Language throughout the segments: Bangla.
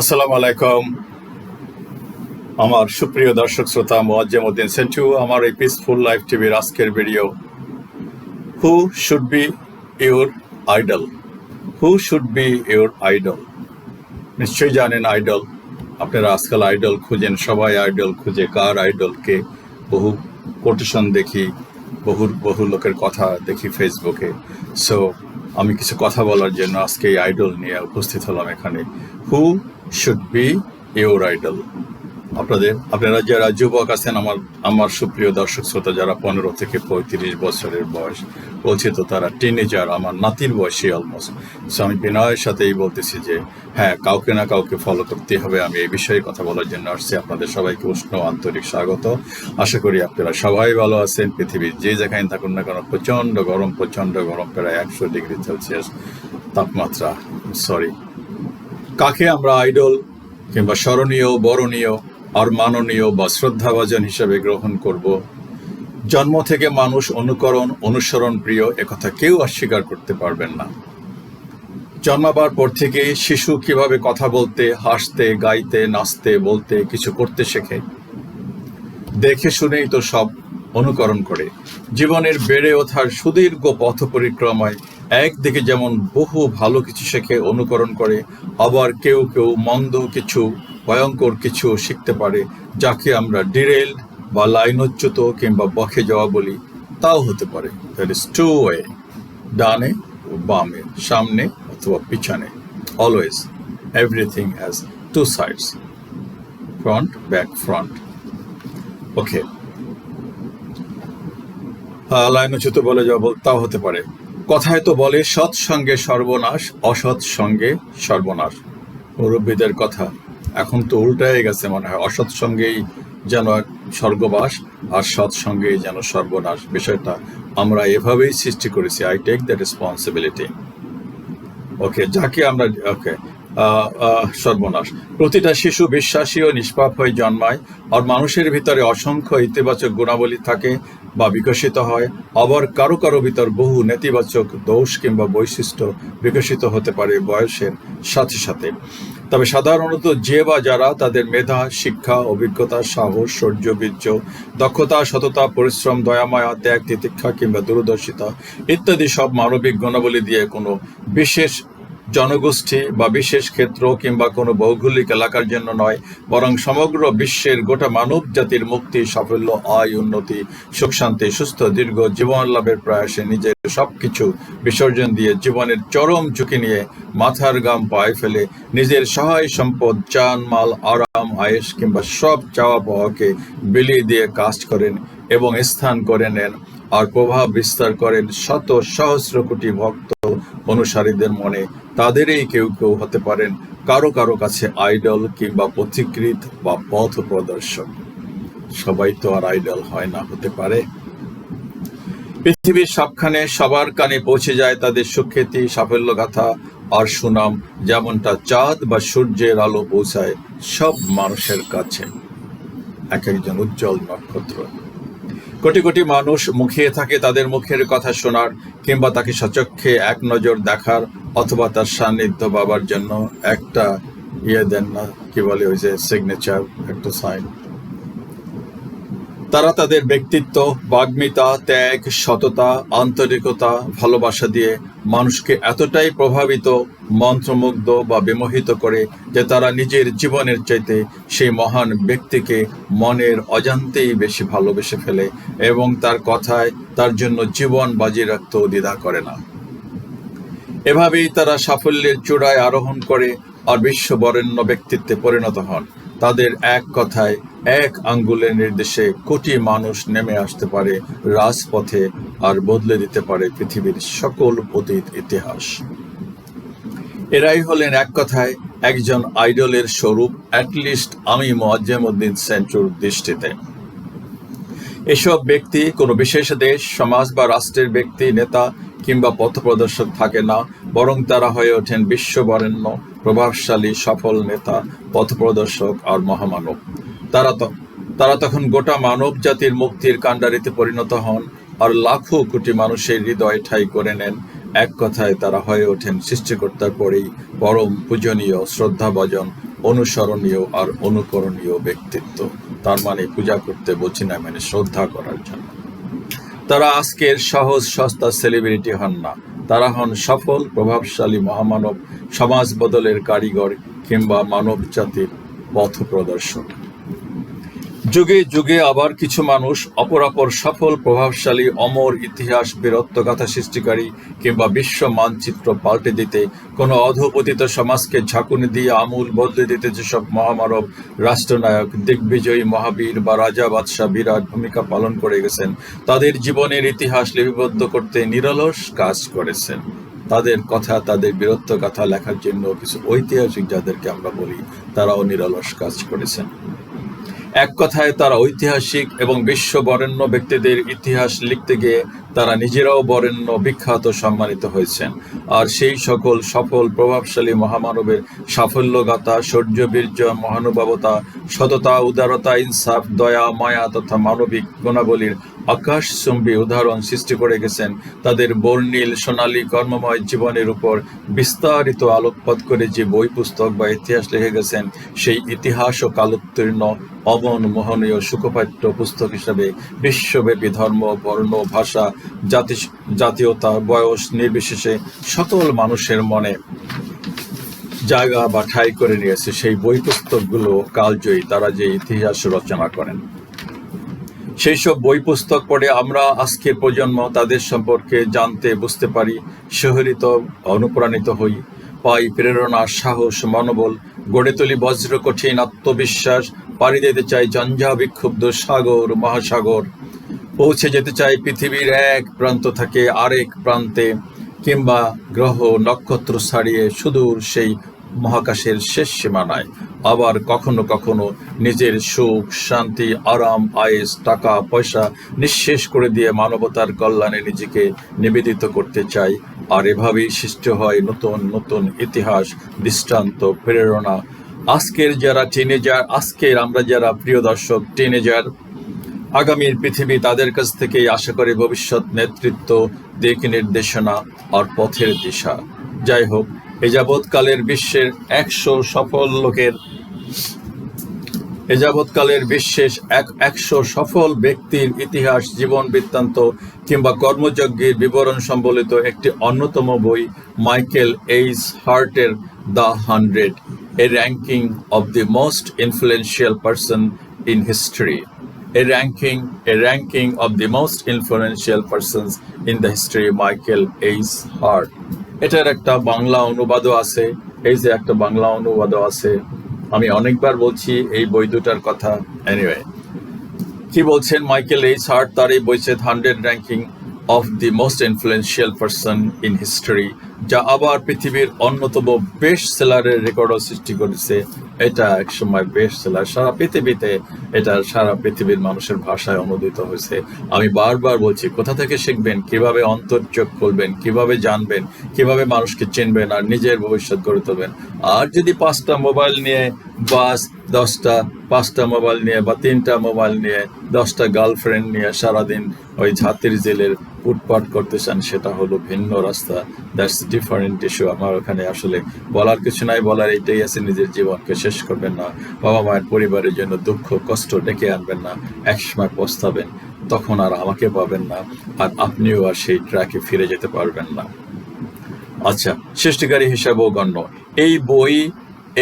আসসালামু আলাইকুম। আমার সুপ্রিয় দর্শক শ্রোতা, মোয়াজ্জেম উদ্দিন সেন্টু, আমার এই পিসফুল লাইফ টিভির আজকের video who should be your idol who should be your idol নিশ্চয়ই জানেন আইডল আপনারা আজকাল আইডল খুঁজেন, সবাই আইডল খুঁজে। কার আইডলকে বহু কোটেশন দেখি, বহু বহু লোকের কথা দেখি ফেসবুকে সো আমি কিছু কথা বলার জন্য আজকে এই আইডল নিয়ে উপস্থিত হলাম এখানে। Who should be your idol আপনাদের, আপনারা যারা যুবক আছেন, আমার আমার সুপ্রিয় দর্শক শ্রোতা যারা পনেরো থেকে পঁয়ত্রিশ বছরের বয়স, বলছি তো তারা টিনেজার আমার নাতির বয়সী অলমোস্ট সো আমি বিনয়ের সাথেই বলতেছি যে হ্যাঁ কাউকে না কাউকে ফলো করতে হবে। আমি এই বিষয়ে কথা বলার জন্য আসছি। আপনাদের সবাইকে উষ্ণ আন্তরিক স্বাগত। আশা করি আপনারা সবাই ভালো আছেন। পৃথিবীর যে যেখানে থাকুন না কেন, প্রচণ্ড গরম প্রচণ্ড গরম, প্রায় একশো ডিগ্রি সেলসিয়াস তাপমাত্রা সরি কাকে আমরা আইডল কিংবা স্মরণীয়, বরণীয় আর মাননীয় বা শ্রদ্ধাভাজন হিসেবে গ্রহণ করব? জন্ম থেকে মানুষ অনুকরণ, অনুসরণ প্রিয় একথা কেউ অস্বীকার করতে পারবেন না। জন্মাবার পর থেকে শিশু কীভাবে কথা বলতে, হাসতে, গাইতে, নাচতে, বলতে, কিছু করতে শেখে? দেখে শুনেই তো সব অনুকরণ করে। জীবনের বেড়ে ওঠার সুদীর্ঘ পথ পরিক্রমায় একদিকে যেমন বহু ভালো কিছু শেখে, অনুকরণ করে, আবার কেউ কেউ মন্দ কিছু, ভয়ঙ্কর কিছু শিখতে পারে, যাকে আমরা ডিরেল বা লাইনচ্যুত কিংবা বখে যাওয়া বলি, তাও হতে পারে। দ্যাট ইজ টু ওয়ে ডানে ও বামে, সামনে অথবা পিছনে। Always everything has two sides front back front okay লাইনচ্যুত বলে যাওয়া বল তাও হতে পারে। কথায় তো বলে, সৎ সঙ্গে সর্বনাশ, অসৎ সঙ্গে সর্বনাশ। মুরব্বীদের কথা এখন তো উল্টায় গেছে মনে হয়, অসৎ সঙ্গেই যেন স্বর্গবাস আর সৎ সঙ্গেই যেন সর্বনাশ। বিষয়টা আমরা এভাবেই সৃষ্টি করেছি I take the responsibility okay যাকে আমরা ওকে সর্বনাশ। প্রতিটা শিশু বিশ্বাসী ও নিষ্পাপ হয়ে জন্মায়, আর মানুষের ভিতরে অসংখ্য ইতিবাচক গুণাবলী থাকে বা বিকশিত হয়, আবার কারও কারও ভিতর বহু নেতিবাচক দোষ কিংবা বৈশিষ্ট্য বিকশিত হতে পারে বয়সের সাথে সাথে। তবে সাধারণত যে বা যারা তাদের মেধা, শিক্ষা, অভিজ্ঞতা, সাহস শৌর্য বীর্য, দক্ষতা, সততা, পরিশ্রম, দয়ামায়া ত্যাগ তিতিক্ষা কিংবা দূরদর্শিতা ইত্যাদি সব মানবিক গুণাবলী দিয়ে কোনো বিশেষ জনগোষ্ঠী বা বিশেষ ক্ষেত্র কিংবা কোনো ভৌগোলিক এলাকার জন্য নয়, বরং সমগ্র বিশ্বের গোটা মানব জাতির মুক্তি, সাফল্য, আয়, উন্নতি, সুখ, শান্তি, সুস্থ, দীর্ঘ জীবন লাভের প্রয়াসে নিজের সবকিছু বিসর্জন দিয়ে জীবনের চরম ঝুঁকি নিয়ে মাথার গাম পায়ে ফেলে নিজের সহায় সম্পদ, চান, মাল, আরাম আয়েস কিংবা সব চাওয়া পাওয়াকে বিলিয়ে দিয়ে কাজ করেন এবং স্থান করে নেন। আর প্রভাব বিস্তার করেন শত সহস্র কোটি ভক্ত অনুসারীদের মনে তাদেরই কেউ কেউ হতে পারেন কারও কারও কাছে আইডল কিংবা পথিকৃত বা পথ প্রদর্শক। সবাই তো আর আইডল হয় না, হতে পারে। পৃথিবীর সবখানে সবার কানে পৌঁছে যায় তাদের সুখ্যাতি সাফল্য গাথা আর সুনাম, যেমনটা চাঁদ বা সূর্যের আলো পৌঁছায় সব মানুষের কাছে। এক একজন উজ্জ্বল নক্ষত্র। কোটি কোটি মানুষ মুখিয়ে থাকে তাদের মুখের কথা শোনার কিংবা তাকে সচক্ষে এক নজর দেখার অথবা তার সান্নিধ্য পাবার জন্য একটা ইয়ে দেন না, কি বলে ওই যে সিগনেচার একটা সাইন তারা তাদের ব্যক্তিত্ব, বাগ্মিতা, ত্যাগ, সততা, আন্তরিকতা, ভালোবাসা দিয়ে মানুষকে এতটাই প্রভাবিত মন্ত্রমুগ্ধ বা বিমোহিত করে যে তারা নিজের জীবনের চাইতে সেই মহান ব্যক্তিকে মনের অজান্তেই বেশি ভালোবেসে ফেলে এবং তার কথায় তার জন্য জীবন বাজি রাখতেও দ্বিধা করে না। এভাবেই তারা সাফল্যের চূড়ায় আরোহণ করে আর বিশ্ববরেণ্য ব্যক্তিত্বে পরিণত হন। তাদের এক কথায় এক আঙ্গুলের নির্দেশে কোটি মানুষ নেমে আসতে পারে রাজপথে আর বদলে দিতে পারে পৃথিবীর সকল অতীত ইতিহাস। এরাই হলেন এক কথায় একজন আইডলের স্বরূপ অ্যাটলিস্ট আমি মোয়াজ্জেম উদ্দিন সেন্টুর দৃষ্টিতে। এসব ব্যক্তি কোনো বিশেষ দেশ, সমাজ বা রাষ্ট্রের ব্যক্তি, নেতা কিংবা পথপ্রদর্শক থাকে না, বরং তারা হয়ে ওঠেন বিশ্ববরেণ্য, প্রভাবশালী, সফল নেতা, পথপ্রদর্শক আর মহামানব। তারা তো তারা তখন গোটা মানব জাতির মুক্তির কাণ্ডারিতে পরিণত হন আর লাখো কোটি মানুষের হৃদয় ঠাই করে নেন এক কথায় তারা হয়ে ওঠেন সৃষ্টিকর্তার পরেই পরম পূজনীয়, শ্রদ্ধাভজন, অনুসরণীয় আর অনুকরণীয় ব্যক্তিত্ব। তার মানে পূজা করতে বলছি না মানে শ্রদ্ধা করার জন্য। তারা আজকের সহজ, সস্তা সেলিব্রিটি হন না। তারা হন সফল, প্রভাবশালী মহামানব, সমাজ বদলের কারিগর কিংবা মানব জাতির পথ প্রদর্শক যুগে যুগে আবার কিছু মানুষ অপরাপর সফল, প্রভাবশালী, অমর ইতিহাস বীরত্বগাথা সৃষ্টিকারী কিংবা বিশ্ব মানচিত্র পাল্টে দিতে, কোনো অধপতিত সমাজকে ঝাঁকুনি দিয়ে আমূল বদলে দিতে যেসব মহামানব রাষ্ট্রনায়ক, দিগ্বিজয়ী মহাবীর বা রাজা বাদশাহ বিরাট ভূমিকা পালন করে গেছেন, তাদের জীবনের ইতিহাস লিপিবদ্ধ করতে নিরলস কাজ করেছেন। তাদের কথা, তাদের বীরত্ব কথা লেখার জন্য কিছু ঐতিহাসিক যাদেরকে আমরা বলি, তারাও নিরলস কাজ করেছেন। এক কথায় তারা ঐতিহাসিক এবং বিশ্ব বরেণ্য ব্যক্তিদের ইতিহাস লিখতে গিয়ে তারা নিজেরাও বরেণ্য, বিখ্যাত, সম্মানিত হয়েছেন। আর সেই সকল সফল, প্রভাবশালী মহামানবের সাফল্যগাথা শৌর্যবীর্য মহানুভবতা, সততা, উদারতা, ইনসাফ, দয়া, মায়া তথা মানবিক গুণাবলীর আকাশচুম্বী উদাহরণ সৃষ্টি করে গেছেন। তাদের বর্ণিল, সোনালী, কর্মময় জীবনের উপর বিস্তারিত আলোকপাত করে যে বই পুস্তক বা ইতিহাস লিখে গেছেন, সেই ইতিহাস ও কালোত্তীর্ণ, অমন, মোহনীয়, সুখপাঠ্য পুস্তক হিসাবে বিশ্বব্যাপী ধর্ম, বর্ণ, ভাষা জাতি জাতীয়তা, বয়স নির্বিশেষে সকল মানুষের মনে জায়গা বা ঠাঁই করে নিয়েছে। সেই বই পুস্তকগুলো কালজয়ী, তারা যে ইতিহাস রচনা করেন। সেই সব বই পুস্তক পড়ে আমরা আজকের প্রজন্ম তাদের সম্পর্কে জানতে বুঝতে পারি শহরিত অনুপ্রাণিত হই, পাই প্রেরণা সাহস, মনোবল, গড়ে তুলি বজ্র কঠিন আত্মবিশ্বাস, পাড়ি দিতে চাই জঞ্জা বিক্ষুব্ধ সাগর, মহাসাগর। পৌঁছে যেতে চাই পৃথিবীর এক প্রান্ত থেকে আরেক প্রান্তে, কিংবা গ্রহ নক্ষত্র ছাড়িয়ে সুদূর সেই মহাকাশের শেষ সীমানায়। আবার কখনো কখনো নিজের সুখ, শান্তি, আরাম, আয়েস, টাকা, পয়সা নিঃশেষ করে দিয়ে মানবতার কল্যাণে নিজেকে নিবেদিত করতে চাই আর এভাবেই সৃষ্টি হয় নতুন নতুন ইতিহাস, দৃষ্টান্ত, প্রেরণা। আজকের যারা টিনেজার আজকের আমরা যারা প্রিয় দর্শক টিনেজার আগামীর পৃথিবী তাদের কাছ থেকেই আশা করে ভবিষ্যৎ নেতৃত্ব, দিক নির্দেশনা আর পথের দিশা। যাই হোক, এ যাবৎকালের বিশ্বের একশো সফল লোকের, এ যাবৎকালের বিশ্বের এক একশো সফল ব্যক্তির ইতিহাস, জীবন বৃত্তান্ত কিংবা কর্মযজ্ঞের বিবরণ সম্বলিত একটি অন্যতম বই, মাইকেল এইস হার্টের the hundred, a ranking of the most influential person in history. A ranking a ranking of the most influential persons in the history, Michael H. Hart. এটার একটা বাংলা অনুবাদও আছে, এই যে একটা বাংলা অনুবাদও আছে। আমি অনেকবার বলছি এই বই দুটার কথা। এনিওয়ে কি বলছেন মাইকেল এইচ হার্ট তার এই বইছে hundred ranking of the most influential person in history যা আবার পৃথিবীর অন্যতম বেস্ট সেলারের রেকর্ডও সৃষ্টি করেছে। এটা এক সময় বেস্ট সেলার সারা পৃথিবীতে এটা সারা পৃথিবীর মানুষের ভাষায় অনুদিত হয়েছে। আমি বারবার বলছি, কোথা থেকে শিখবেন? কীভাবে অন্তর্চোখ খুলবেন? কীভাবে জানবেন? কীভাবে মানুষকে চিনবেন? আর নিজের ভবিষ্যৎ গড়ে তুলবেন? আর যদি পাঁচটা মোবাইল নিয়ে বাস দশটা, পাঁচটা মোবাইল নিয়ে বা তিনটা মোবাইল নিয়ে, দশটা গার্লফ্রেন্ড নিয়ে সারাদিন ওই ঝাতির জেলের উটপাট করতে চান, সেটা হলো ভিন্ন রাস্তা। দ্যাটস ডিফারেন্ট ইস্যু আমার ওখানে আসলে বলার কিছু নাই, বলার এইটাই আছে, নিজের জীবনকে শেষ করবেন না। বাবা মায়ের পরিবারের জন্য দুঃখ, কষ্ট ডেকে আনবেন না একসময় পস্তাবেন, তখন আর আমাকে পাবেন না, আর আপনিও আর সেই ট্র্যাকে ফিরে যেতে পারবেন না। আচ্ছা সৃষ্টিকারী হিসাবেও গণ্য। এই বই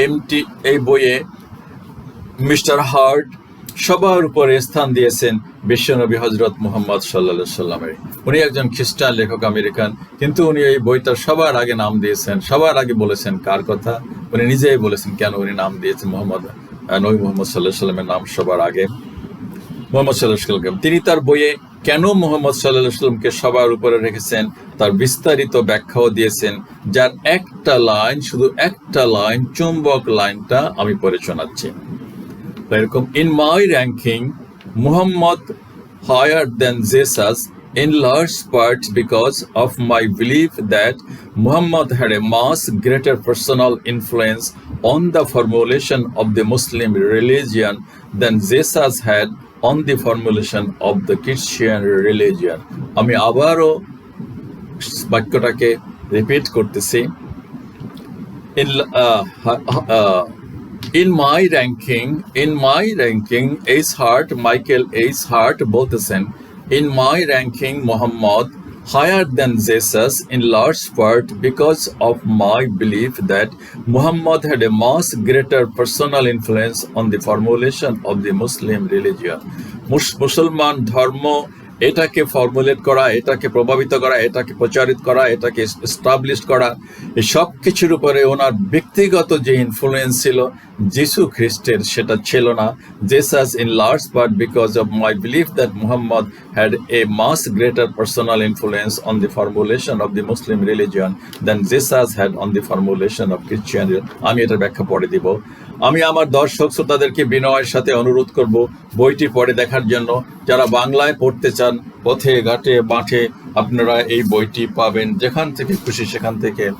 এমটি এই বইয়ে মিস্টার হার্ট সবার উপরে স্থান দিয়েছেন বিশ্বনবী হজরত মুহাম্মদ সাল্লা সাল্লামের উনি একজন খ্রিস্টান লেখক আমেরিকান, কিন্তু উনি এই বইটা সবার আগে নাম দিয়েছেন, সবার আগে বলেছেন কার কথা? উনি নিজেই বলেছেন কেন উনি নাম দিয়েছেন মোহাম্মদ নবী মোহাম্মদ সাল্লাহ সাল্লামের নাম সবার আগে। মোহাম্মদ সাল্লাহ সাল্লাম তিনি তার বইয়ে কেন মোহাম্মদ সাল্লাহ সাল্লামকে সবার উপরে রেখেছেন? তার বিস্তারিত ব্যাখ্যাও দিয়েছেন, যার একটা লাইন, শুধু একটা লাইন, চুম্বক লাইনটা আমি পড়ে শোনাচ্ছি। এরকম in my ranking Muhammad higher than Jesus in large part because of my belief that Muhammad had a much greater personal influence on the formulation of the Muslim religion than Jesus had on the formulation of the Christian religion আমি আবারও বাক্যটাকে রিপিট করতেছি. In my ranking, in my ranking, Ace Hart, Michael Ace Hart same. in my ranking, Muhammad, higher than Jesus in large part because of my belief that Muhammad had a much greater personal influence on the formulation of the Muslim religion. Mus- Muslim dharma এটাকে ফর্মুলেট করা, এটাকে প্রভাবিত করা, এটাকে প্রচারিত করা, এটাকে এস্টাবলিশ করা সব কিছুর উপরে ওনার ব্যক্তিগত যে ইনফ্লুয়েন্স ছিল, যিশু খ্রিস্টের সেটা ছিল না। Jesus in large part because of my belief that Muhammad had a much greater personal influence on the formulation of the Muslim religion than Jesus had on the formulation of Christian আমি এটার ব্যাখ্যা পরে দিব। আমি আমার দর্শক শ্রোতাদেরকে বিনয়ের সাথে অনুরোধ করব বইটি পড়ে দেখার জন্য। যারা বাংলায় পড়তে চান, পথে, ঘাটে, মাঠে, আপনারা এই বইটি পাবেন। যেখান থেকে খুশি সেখান থেকে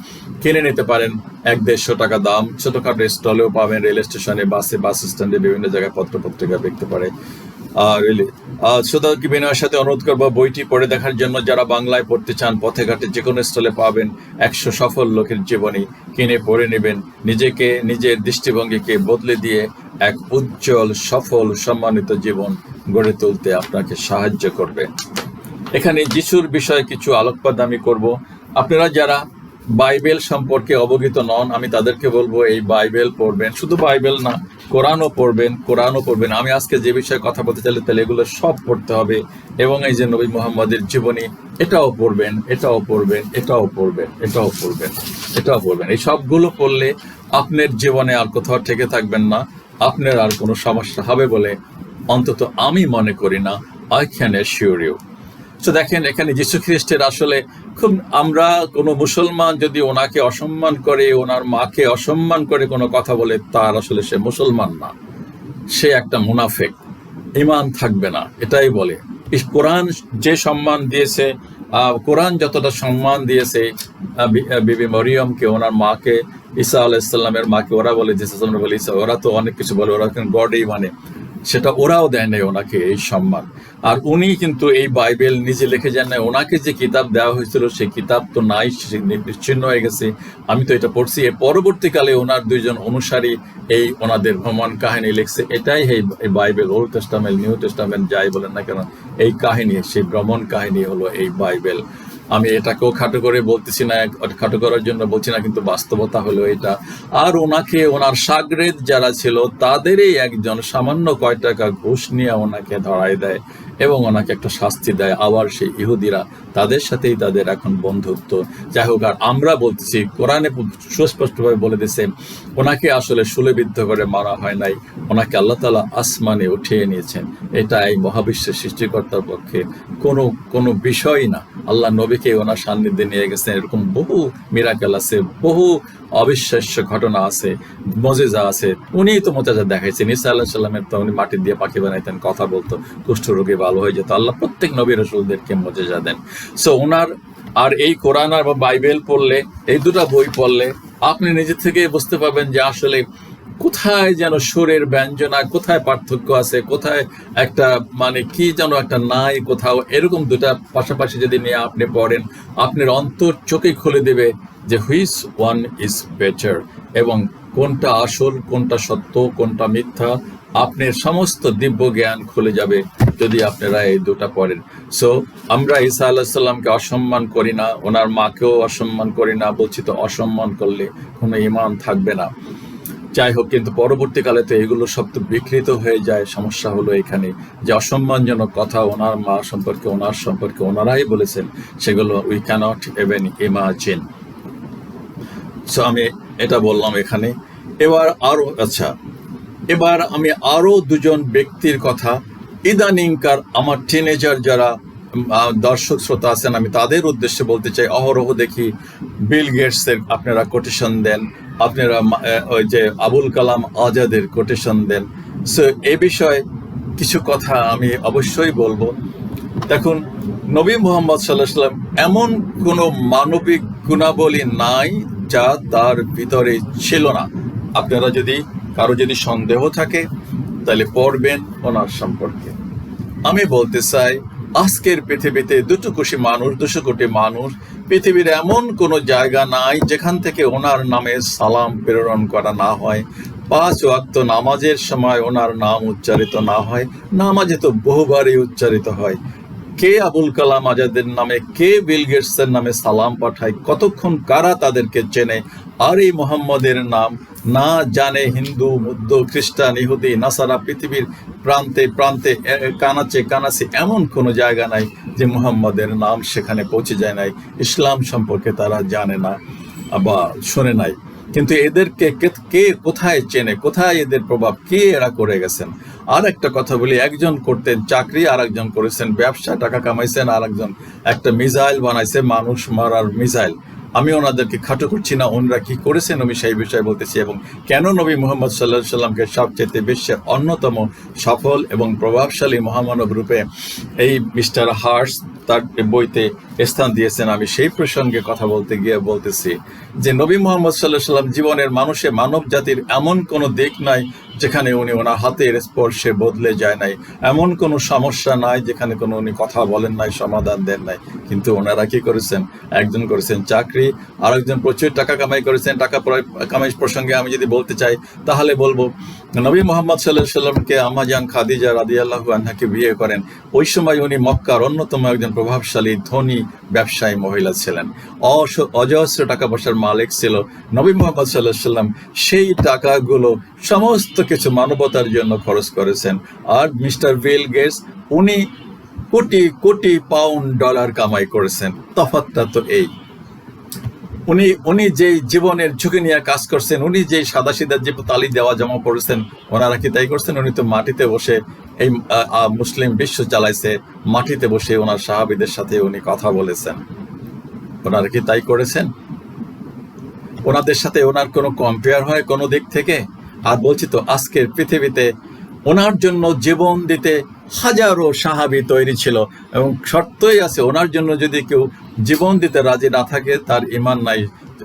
কিনে নিতে পারেন। এক দেড়শো টাকা দাম। ছোটখাটো স্টলেও পাবেন। রেল স্টেশনে বাসে, বাস স্ট্যান্ডে বিভিন্ন জায়গায় পত্রপত্রিকা দেখতে পারে রেলে শ্রোতাকে বিনয়ের সাথে অনুরোধ করব বইটি পড়ে দেখার জন্য যারা বাংলায় পড়তে চান, পথে ঘাটে যে কোনো স্টলে পাবেন একশো সফল লোকের জীবনী। কিনে পড়ে নেবেন, নিজেকে, নিজের দৃষ্টিভঙ্গিকে বদলে দিয়ে এক উজ্জ্বল, সফল, সম্মানিত জীবন গড়ে তুলতে আপনাকে সাহায্য করবে। এখানে যিশুর বিষয়ে কিছু আলোকপাত আমি করব। আপনারা যারা বাইবেল সম্পর্কে অবগত নন, আমি তাদেরকে বলব, এই বাইবেল পড়বেন। শুধু বাইবেল না, কোরআনও পড়বেন কোরআনও পড়বেন। আমি আজকে যে বিষয়ে কথা বলতে চাইলে তাহলে এগুলো সব পড়তে হবে। এবং এই যে নবী মোহাম্মদের জীবনী, এটাও পড়বেন এটাও পড়বেন এটাও পড়বেন এটাও পড়বেন এটাও পড়বেন। এই সবগুলো পড়লে আপনার জীবনে আর কোথাও থেকে থাকবেন না। আপনার আর কোনো সমস্যা হবে বলে অন্তত আমি মনে করি না। আই ক্যান অ্যাসিওর ইউ তো দেখেন, এখানে যীশু খ্রিস্টের আসলে খুব আমরা কোনো মুসলমান যদি ওনাকে অসম্মান করে, ওনার মাকে অসম্মান করে কোনো কথা বলে, তার আসলে সে মুসলমান না। সে একটা মুনাফেক। ইমান থাকবে না, এটাই বলে। কোরআন যে সম্মান দিয়েছে কোরআন যতটা সম্মান দিয়েছে বিবি মরিয়মকে, ওনার মাকে, ঈসা আলাইসাল্লামের মাকে, ওরা বলে ঈসা, ওরা তো অনেক কিছু বলে, ওরা গডেই মানে সেটা ওরাও দেয় নাই ওনাকে এই সম্মান। আর উনি কিন্তু এই বাইবেল নিজে লিখে যান না ওনাকে যে কিতাব দেওয়া হয়েছিল, সেই কিতাব তো নাই, সে বিচ্ছিন্ন হয়ে গেছে। আমি তো এটা পড়ছি। এর পরবর্তীকালে ওনার দুইজন অনুসারী এই ওনাদের ভ্রমণ কাহিনী লিখছে। এটাই এই Bible Old Testament New Testament যাই বলেন না কেন, এই কাহিনী, সেই ভ্রমণ কাহিনী হলো এই বাইবেল। আমি এটাকেও খাটো করে বলতেছি না, খাটো করার জন্য বলছি না, কিন্তু বাস্তবতা হলো এটা। আর ওনাকে, ওনার সাগরেদ যারা ছিল, তাদেরই একজন সামান্য কয় টাকা ঘুষ নিয়ে ওনাকে ধরাই দেয়। এবং ওনাকে একটা শাস্তি দেয়। আবার সেই ইহুদিরা তাদের সাথেই তাদের এখন বন্ধুত্ব। যাই হোক, আর আমরা বলতেছি, কোরআনে সুস্পষ্টভাবে বলে দিছে ওনাকে আসলে সুলেবিদ্ধ করে মারা হয় নাই। ওনাকে আল্লাহ তালা আসমানে উঠিয়ে নিয়েছেন। এটা এই মহাবিশ্বের সৃষ্টিকর্তার পক্ষে কোনো কোনো বিষয় না। আল্লাহ নবীকে ওনার সান্নিধ্যে নিয়ে গেছেন। এরকম বহু মিরাকেল আছে, বহু অবিশ্বাস্য ঘটনা আছে, মজেজা আছে। উনিই তো মোজাজা দেখাইছেন। ইসা আল্লাহ সাল্লামের তো উনি মাটি দিয়ে পাখি বানাইতেন, কথা বলতো কুষ্ঠরোগী ভালো হয়ে যেত। আল্লাহ প্রত্যেক নবী রসুলদেরকে মজেজা দেন। সো ওনার আর এই কোরআন আর বাইবেল পড়লে, এই দুটো বই পড়লে, আপনি নিজে থেকে বুঝতে পারবেন যে আসলে কোথায় যেন সুরের ব্যঞ্জনা, কোথায় পার্থক্য আছে, কোথায় একটা মানে কি যেন একটা নাই কোথাও, এরকম দুটা পাশাপাশি যদি নিয়ে আপনি পড়েন, আপনার অন্তর চোখে খুলে দেবে যে হুইস ওয়ান ইজ বেটার এবং কোনটা আসল, কোনটা সত্য, কোনটা মিথ্যা আপনার সমস্ত দিব্য জ্ঞান খুলে যাবে যদি আপনারা এই দুটা পড়েন সো আমরা ঈসা আল্লাহ সাল্লামকে অসম্মান করি না, ওনার মাকেও অসম্মান করি না, বলছি তো অসম্মান করলে কোনো ইমান থাকবে না। যাই হোক, কিন্তু পরবর্তীকালে তো এগুলো সব তো বিকৃত হয়ে যায়, সমস্যা হলো এখানে। যে অসম্মানজনক কথা ওনার মা সম্পর্কে, ওনার সম্পর্কে ওনারাই বলেছেন, সেগুলো we can't even imagine so আমি এটা বললাম এখানে। এবার আরও আচ্ছা এবার আমি আরও দুজন ব্যক্তির কথা। ইদানিংকার আমার টিনেজার যারা দর্শক শ্রোতা আছেন, আমি তাদের উদ্দেশ্যে বলতে চাই, অহরহ দেখি বিল গেটসের আপনারা কোটেশন দেন, আপনারা ওই যে আবুল কালাম আজাদের কোটেশন দেন। সো এ বিষয়ে কিছু কথা আমি অবশ্যই বলব। দেখুন, নবী মোহাম্মদ সাল্লাহ সাল্লাম এমন কোনো মানবিক গুণাবলী নাই যা তার ভিতরে ছিল না। আপনারা যদি কারও যদি সন্দেহ থাকে, তাহলে পড়বেন ওনার সম্পর্কে। আমি বলতে চাই, আজকের পৃথিবীতে দুটো কোটি মানুষ, দুশো কোটি মানুষ, পৃথিবীর এমন কোনো জায়গা নাই যেখান থেকে ওনার নামে সালাম প্রেরণ করা না হয়, পাঁচ ওয়াক্ত নামাজের সময় ওনার নাম উচ্চারিত না হয়। নামাজে তো বহুবারই উচ্চারিত হয়। কে আবুল কালাম আজাদের নামে, কে বিল গেটসের নামে সালাম পাঠায়, কতক্ষণ কারা তাদেরকে চেনে, আর এই মোহাম্মদের নাম না জানে হিন্দু, বৌদ্ধ, খ্রিস্টান, ইহুদি, নাসারা, পৃথিবীর প্রান্তে প্রান্তে কানাচে কানাচে এমন কোনো জায়গা নাই যে মুহাম্মদের নাম সেখানে পৌঁছে যায় নাই। ইসলাম সম্পর্কে তারা জানে না বা শোনে নাই। কিন্তু এদেরকে কে- কোথায় চেনে? কোথায় এদের প্রভাব? কে এরা করে গেছেন? আর একটা কথা বলি, একজন করতেন চাকরি আর একজন করেছেন ব্যবসা, টাকা কামাইছেন আর একজন একটা মিসাইল বানাইছে, মানুষ মারার মিসাইল। আমি ওনাদেরকে খাটো করছি না, ওনারা কি করেছেন আমি সেই বিষয়ে বলতেছি এবং কেন নবী মোহাম্মদ সাল্লাহ সাল্লামকে সবচেয়ে বিশ্বের অন্যতম সফল এবং প্রভাবশালী মহামানব রূপে এই মিস্টার হার্স তার বইতে স্থান দিয়েছেন। আমি সেই প্রসঙ্গে কথা বলতে গিয়ে বলতেছি যে নবী মোহাম্মদ সাল্লাহ সাল্লাম জীবনের মানুষে মানব জাতির এমন কোনো দিক নাই যেখানে উনি ওনার হাতের স্পর্শে বদলে যায় নাই। এমন কোনো সমস্যা নাই যেখানে কোনো উনি কথা বলেন নাই, সমাধান দেন নাই। কিন্তু ওনারা কি করেছেন? একজন করেছেন চাকরি আর একজন প্রচুর টাকা কামাই করেছেন। টাকা কামাই প্রসঙ্গে আমি যদি বলতে চাই, তাহলে বলব নবী মোহাম্মদ সাল্লাহ সাল্লামকে আমাজান খাদিজা রাদি আল্লাহ আনহাকে বিয়ে করেন। ওই সময় উনি মক্কার অন্যতম একজন প্রভাবশালী ধনী ব্যবসায়ী মহিলা ছিলেন। অজস্র টাকা পয়সার মালিক ছিল নবী মোহাম্মদ সাল্লাহ সাল্লাম সেই টাকাগুলো সমস্ত কিছু মানবতার জন্য খরচ করেছেন। আর মিস্টার বিল গেটস, উনি কোটি কোটি পাউন্ড ডলার কামাই করেছেন। তফাৎটা তো এই। উনি উনি যে জীবনের ঝুঁকি নিয়ে কাজ করছেন, উনি যে সাদা সিধা যে তালি দেওয়া জমা করেছেন ওনারা কি তাই করছেন? উনি তো মাটিতে বসে এই মুসলিম বিশ্ব চালাইছে, মাটিতে বসে ওনার সাহাবিদের সাথে উনি কথা বলেছেন। ওনারা কি তাই করেছেন? ওনাদের সাথে ওনার কোনো কম্পেয়ার হয় কোনো দিক থেকে? আর বলছি তো, আজকের পৃথিবীতে ওনার জন্য জীবন দিতে হাজারো সাহাবি তৈরি ছিল এবং শর্তই আছে ওনার জন্য যদি কেউ জীবন দিতে রাজি না থাকে, তার ইমান নাই।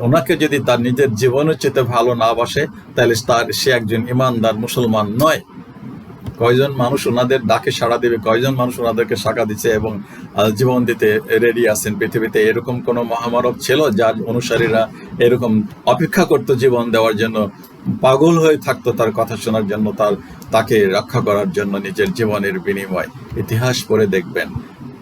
ওনাকে যদি তার নিজের জীবনের চেতে ভালো না বাসে, তাহলে তার সে একজন ইমানদার মুসলমান নয়। কয়জন মানুষ ওনাদের ডাকে সাড়া দেবে, কয়জন মানুষ ওনাদেরকে শাখা দিচ্ছে এবং জীবন দিতে রেডি আছেন পৃথিবীতে? এরকম কোন মহামানব ছিল যার অনুসারীরা এরকম অপেক্ষা করতো জীবন দেওয়ার জন্য? পাগল হয়ে থাকতো তার কথা শোনার জন্য, তার তাকে রক্ষা করার জন্য নিজের জীবনের বিনিময় ইতিহাস পড়ে দেখবেন।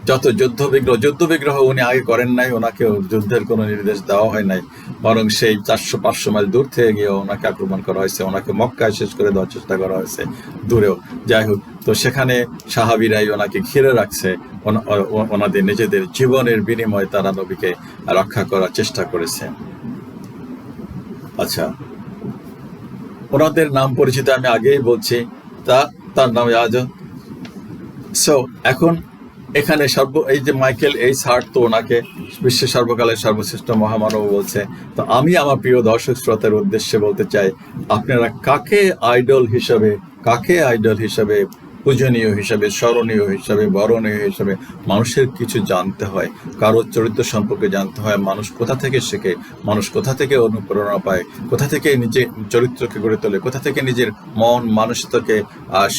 যত যুদ্ধ বিগ্রহ যুদ্ধ বিগ্রহ উনি আগে করেন নাই ওনাকে যুদ্ধের কোনো নির্দেশ দেওয়া হয় নাই। বরং সেই চারশো পাঁচশো মাইল দূর থেকে গিয়ে ওনাকে আক্রমণ করা হয়েছে, ওনাকে মক্কায় শেষ করে দেওয়ার চেষ্টা করা হয়েছে দূরেও। যাই হোক, তো সেখানে সাহাবিরাই ওনাকে ঘিরে রাখছে, ওনা- ওনাদের নিজেদের জীবনের বিনিময়ে তারা নবীকে রক্ষা করার চেষ্টা করেছে। আচ্ছা ওনাদের নাম পরিচিত আমি আগেই বলছি। তা, তার নাম আজ সো এখন এখানে সর্ব, এই যে মাইকেল, এই সার্ট তো ওনাকে বিশ্বের সর্বকালের সর্বশ্রেষ্ঠ মহামানব বলছে। তো আমি আমার প্রিয় দর্শক শ্রোতার উদ্দেশ্যে বলতে চাই, আপনারা কাকে আইডল হিসাবে, কাকে আইডল হিসাবে পূজনীয় হিসাবে, স্মরণীয় হিসাবে, বরণীয় হিসাবে মানুষের কিছু জানতে হয়, কারোর চরিত্র সম্পর্কে জানতে হয়, মানুষ কোথা থেকে শেখে, মানুষ কোথা থেকে অনুপ্রেরণা পায়, কোথা থেকে নিজে চরিত্রকে গড়ে তোলে, কোথা থেকে নিজের মন, মানসিকতাকে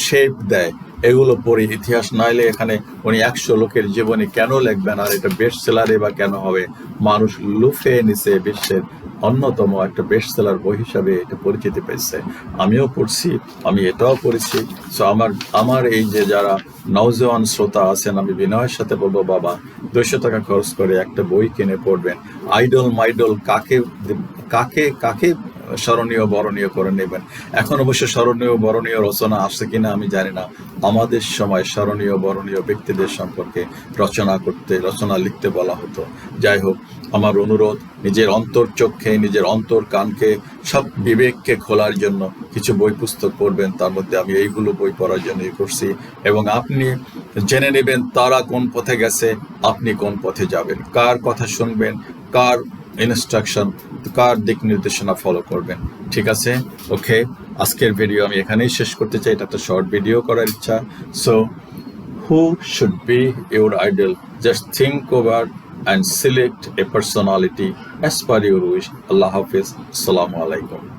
শেপ দেয়, এগুলো পড়ে ইতিহাস নাইলে এখানে উনি একশো লোকের জীবনী কেন লিখবেন আর এটা বেস্ট সেলারে বা কেন হবে? মানুষ লুফে নিছে বিশ্বের অন্যতম একটা বেস্ট সেলার বই হিসাবে এটা পরিচিতি পেয়েছে। আমিও পড়ছি, আমি এটাও পড়েছি। সো আমার আমার এই যে যারা নওজওয়ান শ্রোতা আছেন, আমি বিনয়ের সাথে বলব, বাবা, দুইশো টাকা খরচ করে একটা বই কিনে পড়বেন। আইডল মাইডল কাকে কাকে কাকে স্মরণীয়, বরণীয় করে নেবেন। এখন অবশ্য স্মরণীয়, বরণীয় রচনা আসছে কিনা আমি জানি না। আমাদের সময় স্মরণীয়, বরণীয় ব্যক্তিদের সম্পর্কে রচনা করতে, রচনা লিখতে বলা হতো। যাই হোক, আমার অনুরোধ, নিজের অন্তর চোখে, নিজের অন্তর কানকে, সব বিবেককে খোলার জন্য কিছু বই পুস্তক পড়বেন। তার মধ্যে আমি এইগুলো বই পড়ার জন্য করছি এবং আপনি জেনে নেবেন তারা কোন পথে গেছে, আপনি কোন পথে যাবেন। কার কথা শুনবেন, কার ইনস্ট্রাকশন কার দিক নির্দেশনা ফলো করবেন। ঠিক আছে? ওকে আজকের ভিডিও আমি এখানেই শেষ করতে চাই। এটা তো শর্ট ভিডিও করার ইচ্ছা। So who should be your idol just think over and select a personality as per your wish আল্লাহ হাফিজ। আসসালামু alaikum.